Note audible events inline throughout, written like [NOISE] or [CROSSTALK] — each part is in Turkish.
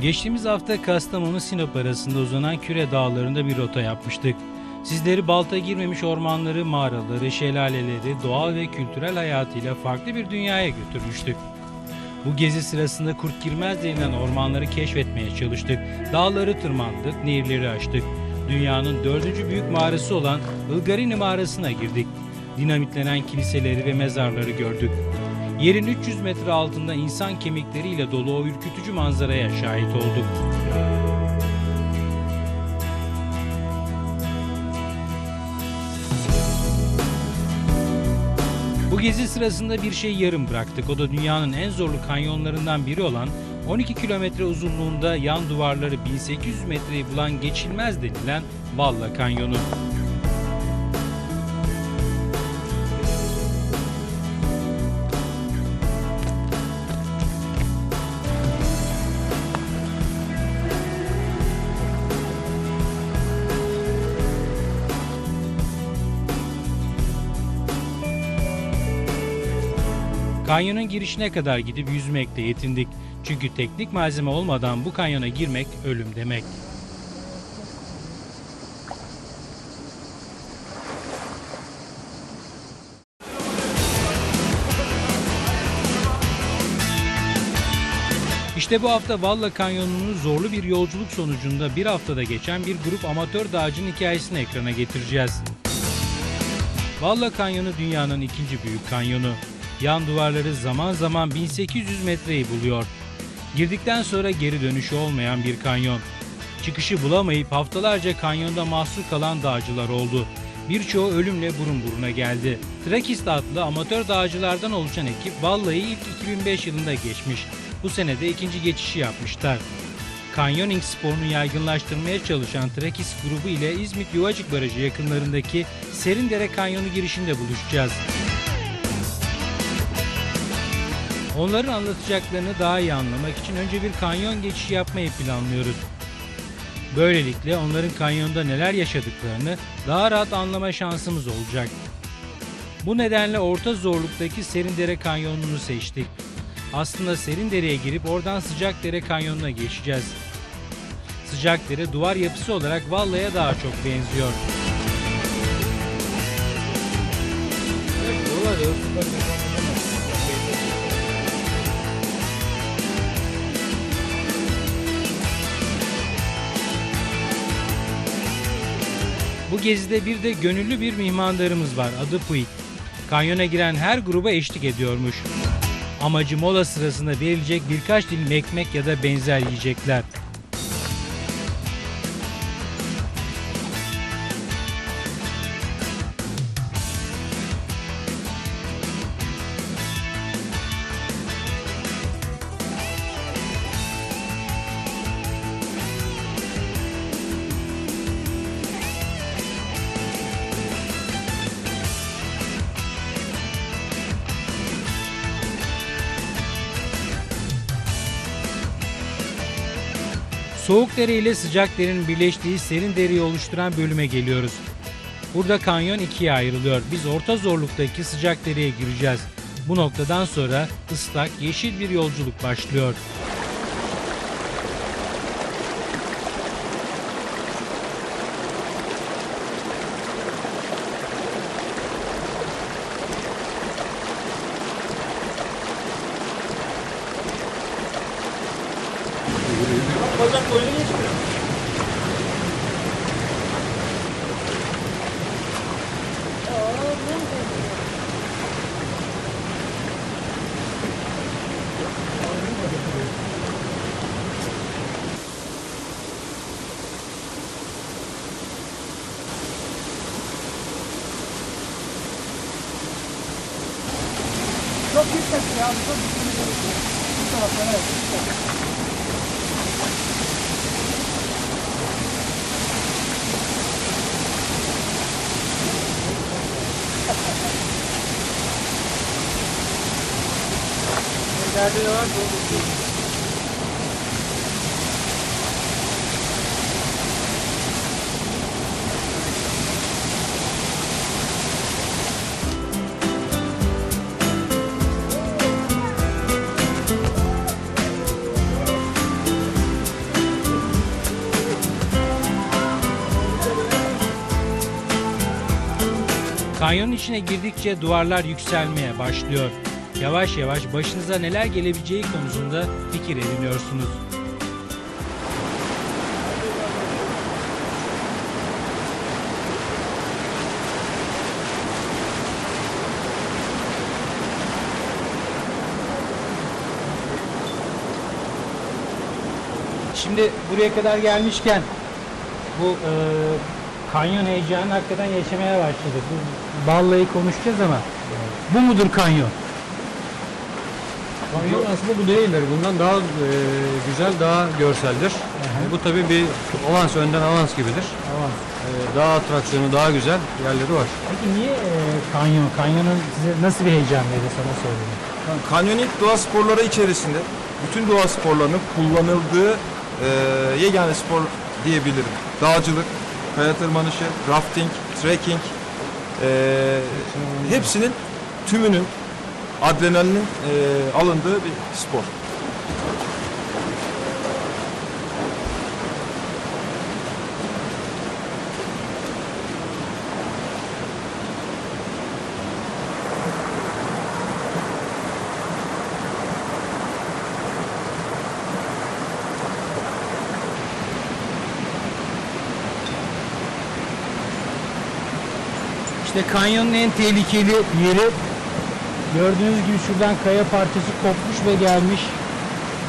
Geçtiğimiz hafta Kastamonu Sinop arasında uzanan Küre Dağları'nda bir rota yapmıştık. Sizleri balta girmemiş ormanları, mağaraları, şelaleleri, doğal ve kültürel hayatıyla farklı bir dünyaya götürmüştük. Bu gezi sırasında kurt girmez denilen ormanları keşfetmeye çalıştık. Dağları tırmandık, nehirleri aştık. Dünyanın dördüncü büyük mağarası olan Ilgarini mağarasına girdik. Dinamitlenen kiliseleri ve mezarları gördük. Yerin 300 metre altında insan kemikleriyle dolu o ürkütücü manzaraya şahit olduk. Bu gezi sırasında bir şey yarım bıraktık. O da dünyanın en zorlu kanyonlarından biri olan 12 kilometre uzunluğunda yan duvarları 1800 metreyi bulan geçilmez denilen Valla Kanyonu. Kanyonun girişine kadar gidip yüzmekle yetindik. Çünkü teknik malzeme olmadan bu kanyona girmek ölüm demek. İşte bu hafta Valla Kanyonu'nun zorlu bir yolculuk sonucunda bir haftada geçen bir grup amatör dağcının hikayesini ekrana getireceğiz. Valla Kanyonu dünyanın ikinci büyük kanyonu. Yan duvarları zaman zaman 1800 metreyi buluyor. Girdikten sonra geri dönüşü olmayan bir kanyon. Çıkışı bulamayıp haftalarca kanyonda mahsur kalan dağcılar oldu. Birçoğu ölümle burun buruna geldi. Trakist adlı amatör dağcılardan oluşan ekip Valla'yı ilk 2005 yılında geçmiş. Bu sene de ikinci geçişi yapmışlar. Canyoning sporunu yaygınlaştırmaya çalışan Trakist grubu ile İzmit Yuvacık Barajı yakınlarındaki Serindere Kanyonu girişinde buluşacağız. Onların anlatacaklarını daha iyi anlamak için önce bir kanyon geçişi yapmayı planlıyoruz. Böylelikle onların kanyonda neler yaşadıklarını daha rahat anlama şansımız olacak. Bu nedenle orta zorluktaki Serindere Kanyonu'nu seçtik. Aslında Serindere'ye girip oradan Sıcakdere Kanyonu'na geçeceğiz. Sıcakdere duvar yapısı olarak Valla'ya daha çok benziyor. Bu gezide bir de gönüllü bir mihmandarımız var. Adı Puig. Kanyona giren her gruba eşlik ediyormuş. Amacı mola sırasında verilecek birkaç dilim ekmek ya da benzer yiyecekler. Soğuk dere ile sıcak derenin birleştiği serin dereyi oluşturan bölüme geliyoruz. Burada kanyon ikiye ayrılıyor. Biz orta zorluktaki sıcak dereye gireceğiz. Bu noktadan sonra ıslak, yeşil bir yolculuk başlıyor. sağımıza düşmemiz gerekiyor. Bu taraftan evet. Nerede var bu? Kanyonun içine girdikçe duvarlar yükselmeye başlıyor. Yavaş yavaş başınıza neler gelebileceği konusunda fikir ediniyorsunuz. Şimdi buraya kadar gelmişken bu e, kanyon heyecanı hakikaten yaşamaya başladık. Ballayı konuşacağız ama bu mudur kanyon? Kanyon aslında bu değildir. Bundan daha e, güzel, daha görseldir. E, bu tabii bir avans, önden avans gibidir. Tamam. E, daha atraksiyonu, daha güzel yerleri var. Peki niye e, kanyon? Kanyonun size nasıl bir heyecan verdi sana sorayım. Kanyoning doğa sporları içerisinde bütün doğa sporlarının kullanıldığı e, yegane spor diyebilirim. Dağcılık, kaya tırmanışı, rafting, trekking e, hepsinin tümünün adrenalinin e, alındığı bir spor. İşte kanyonun en tehlikeli yeri gördüğünüz gibi şuradan kaya parçası kopmuş ve gelmiş.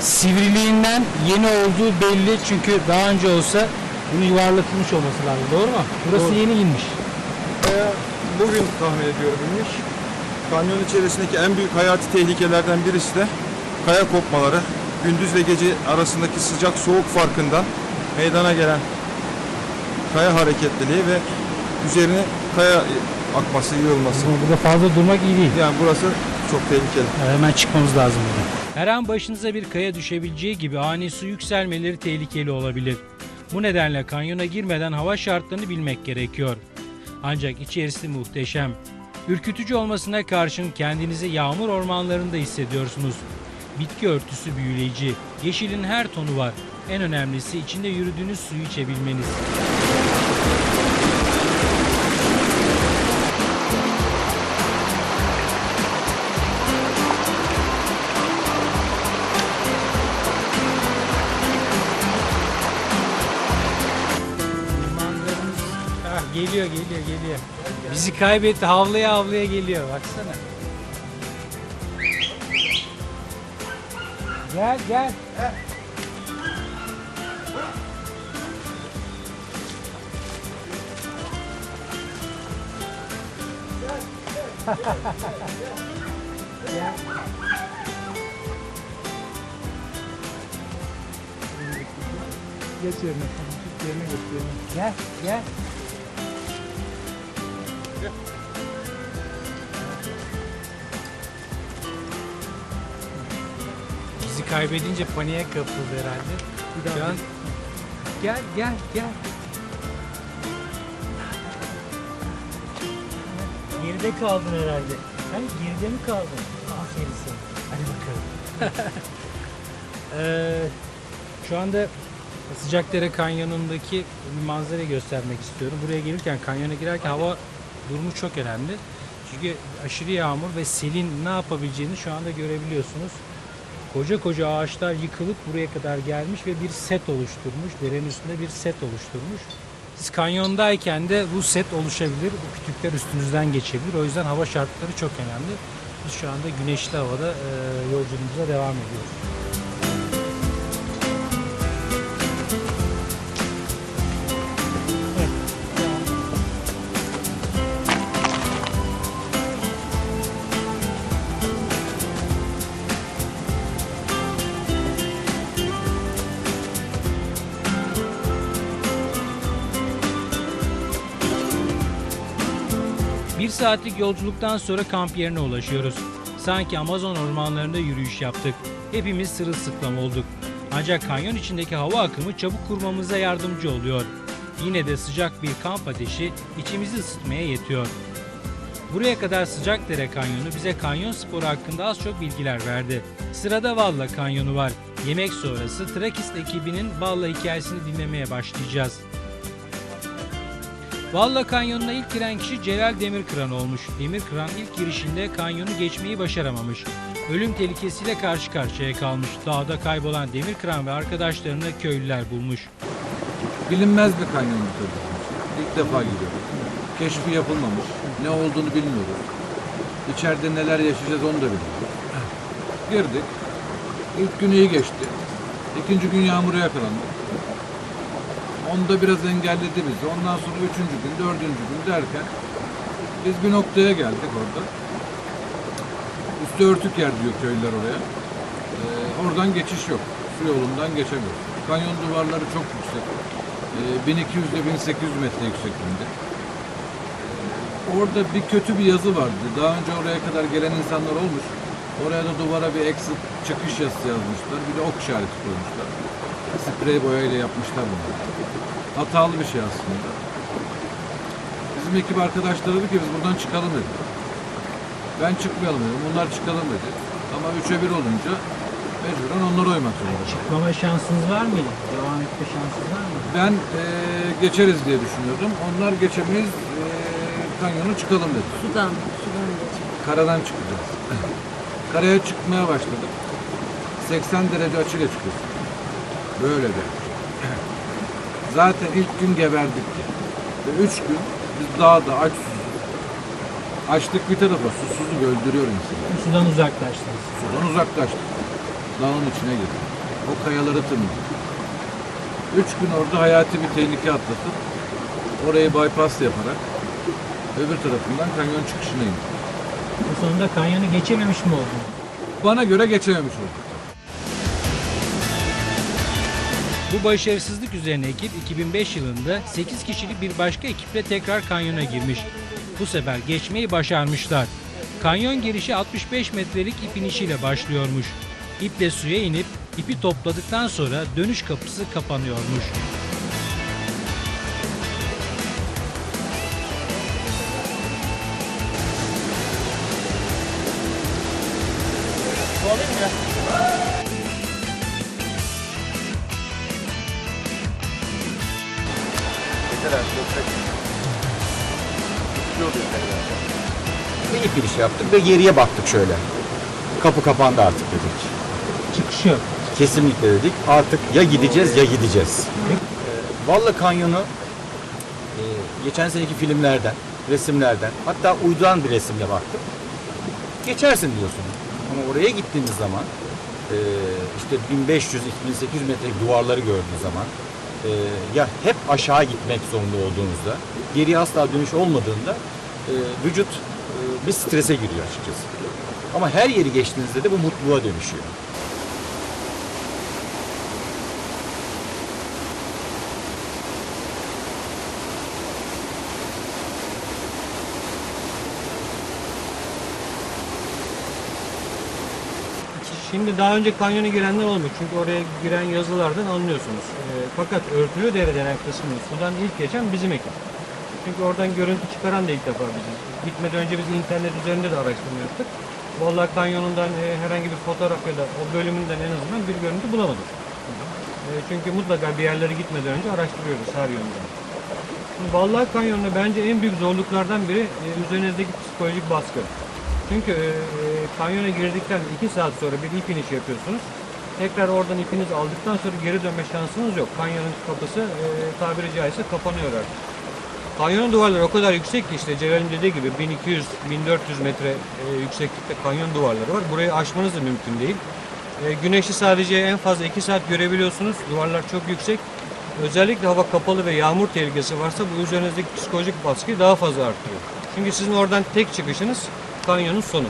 Sivriliğinden yeni olduğu belli çünkü daha önce olsa bunu yuvarlatılmış olması lazım. Doğru mu? Burası Doğru. yeni inmiş. Kaya bugün tahmin ediyorum inmiş. Kanyon içerisindeki en büyük hayati tehlikelerden birisi de kaya kopmaları. Gündüzle gece arasındaki sıcak soğuk farkından meydana gelen kaya hareketliliği ve üzerine kaya akması, yığılması. Burada fazla durmak iyi değil. Yani burası çok tehlikeli. Hemen çıkmamız lazım buradan. Her an başınıza bir kaya düşebileceği gibi ani su yükselmeleri tehlikeli olabilir. Bu nedenle kanyona girmeden hava şartlarını bilmek gerekiyor. Ancak içerisi muhteşem. Ürkütücü olmasına karşın kendinizi yağmur ormanlarında hissediyorsunuz. Bitki örtüsü büyüleyici, yeşilin her tonu var. En önemlisi içinde yürüdüğünüz suyu içebilmeniz. Geliyor. Bizi kaybetti havlaya havlaya geliyor baksana. Gel gel. Gel. Geç yerine. Yerine geç yerine. Gel gel. Kaybedince paniğe kapıldı herhalde. Bir Şu an gel gel gel. Geride kaldın herhalde. Hani geride mi kaldın? Aferin sana. Hadi bakalım. [LAUGHS] Ee, şu anda Sıcakdere Kanyonu'ndaki bir manzarayı göstermek istiyorum. Buraya gelirken, kanyona girerken hava durumu çok önemli. Çünkü aşırı yağmur ve selin ne yapabileceğini şu anda görebiliyorsunuz. Koca koca ağaçlar yıkılıp buraya kadar gelmiş ve bir set oluşturmuş. Derenin üstünde bir set oluşturmuş. Siz kanyondayken de bu set oluşabilir. Bu kütükler üstünüzden geçebilir. O yüzden hava şartları çok önemli. Biz şu anda güneşli havada yolculuğumuza devam ediyoruz. Saatlik yolculuktan sonra kamp yerine ulaşıyoruz. Sanki Amazon ormanlarında yürüyüş yaptık. Hepimiz sırılsıklam olduk. Ancak kanyon içindeki hava akımı çabuk kurmamıza yardımcı oluyor. Yine de sıcak bir kamp ateşi içimizi ısıtmaya yetiyor. Buraya kadar Sıcakdere Kanyonu bize kanyon sporu hakkında az çok bilgiler verdi. Sırada Valla Kanyonu var. Yemek sonrası Trakist ekibinin Valla hikayesini dinlemeye başlayacağız. Valla Kanyonu'na ilk giren kişi Celal Demirkıran olmuş. Demirkıran ilk girişinde kanyonu geçmeyi başaramamış. Ölüm tehlikesiyle karşı karşıya kalmış. Dağda kaybolan Demirkıran ve arkadaşlarını köylüler bulmuş. Bilinmez bir kanyon. İlk defa gidiyoruz. Keşfi yapılmamış. Ne olduğunu bilmiyoruz. İçeride neler yaşayacağız onu da bilmiyoruz. Girdik. İlk gün iyi geçti. İkinci gün yağmura yakalandık. Onda biraz engelledi bizi. Ondan sonra üçüncü gün, dördüncü gün derken biz bir noktaya geldik orada. Üstü örtük yer diyor köylüler oraya. Ee, oradan geçiş yok. Su yolundan geçemiyoruz. Kanyon duvarları çok yüksek. Ee, 1200 ile 1800 metre yüksekliğinde. Ee, Orada bir kötü bir yazı vardı. Daha önce oraya kadar gelen insanlar olmuş. Oraya da duvara bir exit çıkış yazısı yazmışlar. Bir de ok işareti koymuşlar. Sprey boyayla yapmışlar bunu. Hatalı bir şey aslında. Bizim ekip arkadaşları dedi ki biz buradan çıkalım dedi. Ben çıkmayalım dedim. Bunlar çıkalım dedi. Ama üçe bir olunca mecburen onlara uymak zorunda. Çıkmama şansınız var mıydı? Devam etme şansınız var mıydı? Ben eee, geçeriz diye düşünüyordum. Onlar geçemeyiz, eee, kanyonu çıkalım dedi. Sudan, sudan geçiyor. Karadan çıkacağız. [LAUGHS] Karaya çıkmaya başladık. 80 derece açıyla çıkıyoruz. Böyle de. Zaten ilk gün geberdik. Ve üç gün biz dağda aç. Açlık bir tarafa, susuzluk öldürüyor insanı. Sudan uzaklaştınız. Sudan uzaklaştık. Dağın içine girdik. O kayaları tırmandık. Üç gün orada hayati bir tehlike atlatıp orayı bypass yaparak öbür tarafından kanyon çıkışına indik. Bu sonunda kanyonu geçememiş mi oldunuz? Bana göre geçememiş olduk. Bu başarısızlık üzerine ekip 2005 yılında 8 kişilik bir başka ekiple tekrar kanyona girmiş. Bu sefer geçmeyi başarmışlar. Kanyon girişi 65 metrelik ip inişiyle başlıyormuş. İple suya inip ipi topladıktan sonra dönüş kapısı kapanıyormuş. İniş yaptık ve geriye baktık şöyle. Kapı kapandı artık dedik. Çıkış yok. Kesinlikle dedik. Artık ya gideceğiz ya gideceğiz. Ee, Valla Kanyonu e, geçen seneki filmlerden, resimlerden hatta uyduran bir resimle baktım. Geçersin diyorsun. Ama oraya gittiğiniz zaman e, işte 1500-2800 metrelik duvarları gördüğünüz zaman e, ya hep aşağı gitmek zorunda olduğunuzda geriye asla dönüş olmadığında e, vücut e, bir strese giriyor açıkçası. Ama her yeri geçtiğinizde de bu mutluluğa dönüşüyor. Şimdi daha önce kanyona girenler olmuş. Çünkü oraya giren yazılardan anlıyorsunuz. Ee, fakat örtülü dere denen kısmını sudan ilk geçen bizim ekip. Çünkü oradan görüntü çıkaran da ilk defa bizim. Gitmeden önce biz internet üzerinde de araştırma yaptık. Vallahi kanyonundan e, herhangi bir fotoğraf ya da o bölümünden en azından bir görüntü bulamadık. E, çünkü mutlaka bir yerlere gitmeden önce araştırıyoruz her yönden. Vallahi Kanyonu'nda bence en büyük zorluklardan biri e, üzerinizdeki psikolojik baskı. Çünkü e, e, kanyona girdikten 2 saat sonra bir ip iniş yapıyorsunuz. Tekrar oradan ipinizi aldıktan sonra geri dönme şansınız yok. Kanyonun kapısı e, tabiri caizse kapanıyor artık. Kanyonun duvarları o kadar yüksek ki işte Celal'in dediği gibi 1200-1400 metre e, yükseklikte kanyon duvarları var. Burayı aşmanız da mümkün değil. E, güneşi sadece en fazla 2 saat görebiliyorsunuz. Duvarlar çok yüksek. Özellikle hava kapalı ve yağmur tehlikesi varsa bu üzerinizdeki psikolojik baskıyı daha fazla arttırıyor. Çünkü sizin oradan tek çıkışınız kanyonun sonu.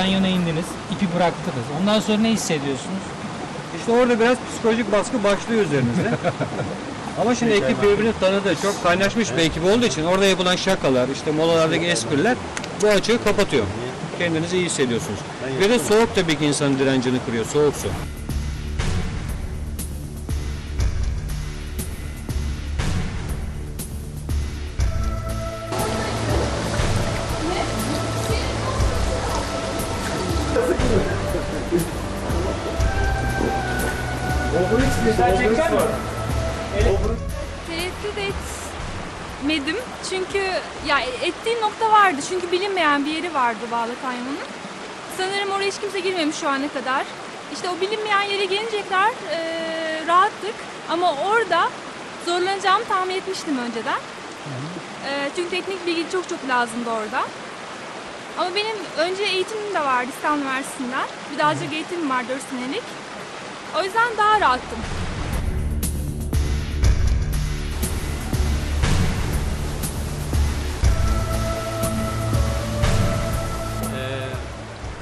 Kanyona indiniz, ipi bıraktınız. Ondan sonra ne hissediyorsunuz? İşte orada biraz psikolojik baskı başlıyor üzerinizde. [LAUGHS] Ama şimdi ekip birbirini tanıdı. Çok kaynaşmış bir ekip olduğu için orada yapılan şakalar, işte molalardaki espriler bu açığı kapatıyor. Kendinizi iyi hissediyorsunuz. Ve de soğuk tabii ki insanın direncini kırıyor. Soğuk su. Vardı Bağlı Kanyon'un. Sanırım oraya hiç kimse girmemiş şu ana kadar. İşte o bilinmeyen yere gelincekler eee, rahattık. Ama orada zorlanacağımı tahmin etmiştim önceden. Eee, çünkü teknik bilgi çok çok lazımdı orada. Ama benim önce eğitimim de vardı İstanbul Üniversitesi'nden. Bir de azıcık eğitimim var 4 senelik. O yüzden daha rahattım.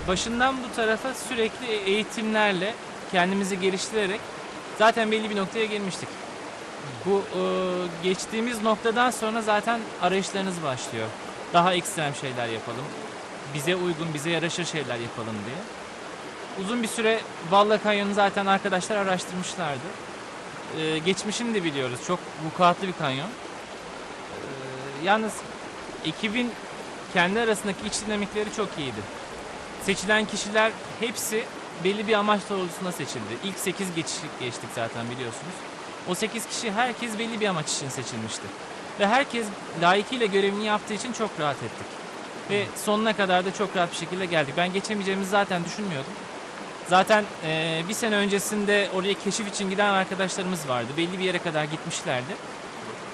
Başından bu tarafa sürekli eğitimlerle kendimizi geliştirerek zaten belli bir noktaya gelmiştik. Bu e, geçtiğimiz noktadan sonra zaten arayışlarınız başlıyor. Daha ekstrem şeyler yapalım. Bize uygun, bize yaraşır şeyler yapalım diye. Uzun bir süre Valla Kanyonu zaten arkadaşlar araştırmışlardı. Ee, geçmişini de biliyoruz. Çok vukuatlı bir kanyon. Ee, yalnız ekibin kendi arasındaki iç dinamikleri çok iyiydi. Seçilen kişiler hepsi belli bir amaç doğrultusunda seçildi. İlk 8 geçiş geçtik zaten biliyorsunuz. O 8 kişi herkes belli bir amaç için seçilmişti. Ve herkes layıkıyla görevini yaptığı için çok rahat ettik. Ve sonuna kadar da çok rahat bir şekilde geldik. Ben geçemeyeceğimizi zaten düşünmüyordum. Zaten eee, bir sene öncesinde oraya keşif için giden arkadaşlarımız vardı. Belli bir yere kadar gitmişlerdi.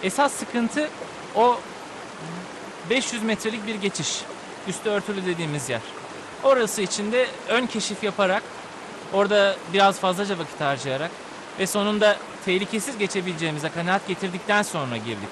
Esas sıkıntı o 500 metrelik bir geçiş. Üstü örtülü dediğimiz yer. Orası için de ön keşif yaparak, orada biraz fazlaca vakit harcayarak ve sonunda tehlikesiz geçebileceğimize kanaat getirdikten sonra girdik.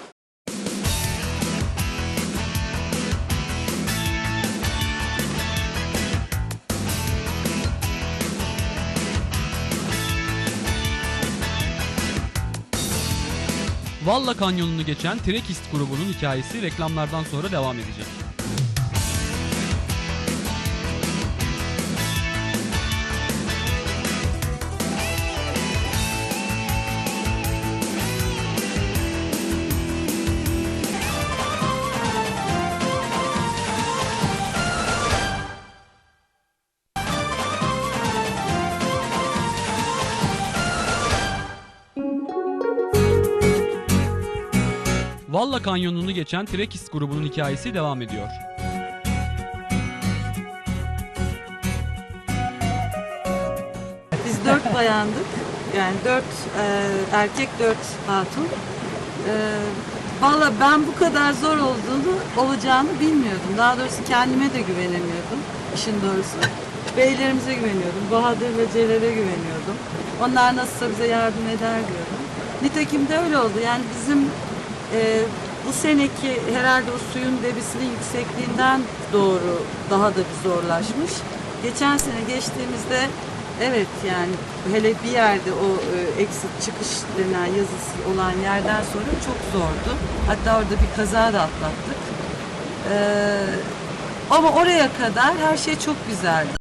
Valla Kanyonu'nu geçen Trekist grubunun hikayesi reklamlardan sonra devam edecek. Valla Kanyonu'nu geçen Trekist grubunun hikayesi devam ediyor. Biz dört bayandık. Yani dört e, erkek, dört hatun. E, Valla ben bu kadar zor olduğunu, olacağını bilmiyordum. Daha doğrusu kendime de güvenemiyordum. işin doğrusu. Beylerimize güveniyordum. Bahadır ve Celal'e güveniyordum. Onlar nasılsa bize yardım eder diyordum. Nitekim de öyle oldu. Yani bizim e, bu seneki herhalde o suyun debisinin yüksekliğinden doğru daha da bir zorlaşmış. Geçen sene geçtiğimizde evet yani hele bir yerde o e, exit çıkış denen yazısı olan yerden sonra çok zordu. Hatta orada bir kaza da atlattık. Ee, ama oraya kadar her şey çok güzeldi.